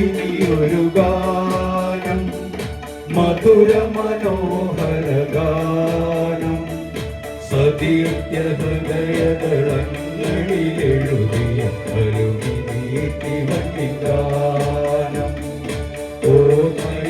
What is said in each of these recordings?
ഇനിയൊരു ഗാനം. മധുര മനോഹര ഗാനം. സതീത്യ ഹൃദയതളങ്ങളിലെഴുതിയ ഒരു ഗാനം. ഓർമ്മയിലഴലിൽ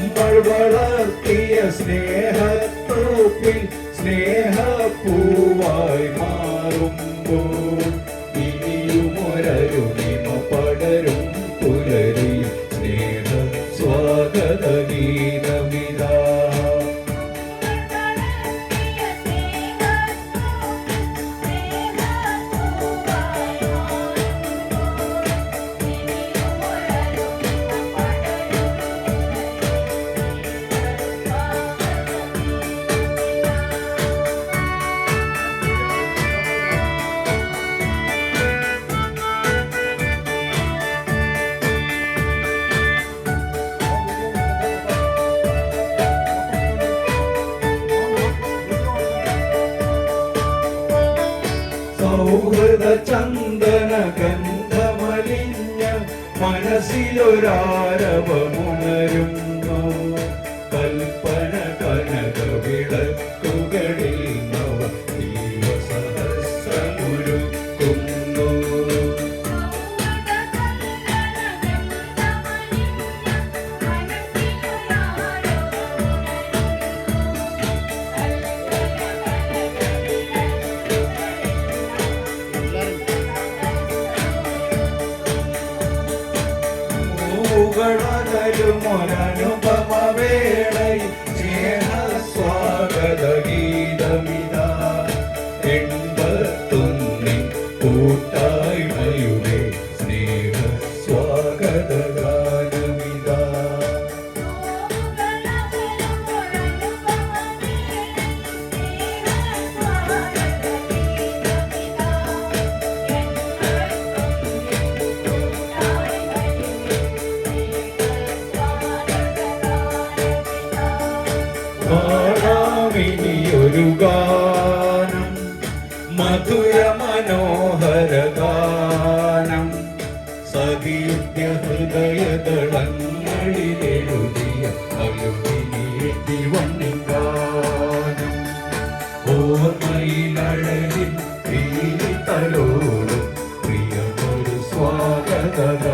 നമ്മൾ വളർത്തിയ സ്നേഹത്തോപ്പിൽ സ്നേഹപ്പൂവായി മാറുമ്പോൾ ഇനിയും ഒരരുണിമ പടരും. സൗഹൃദ ചന്ദന ഗന്ധമലിഞ്ഞ മനസ്സിലൊരാരവമുണരുന്നു ൊരനുപമ വേളയിൽ മധുര മനോഹരഗാനം സതിയുടെ ഹൃദയതളങ്ങളിലെഴുതിയ അലുമിനിയെത്തി വണ്ണിഗാനം. ഓർമ്മയിലഴലിൽ പ്രിയമൊരു സ്വാഗത.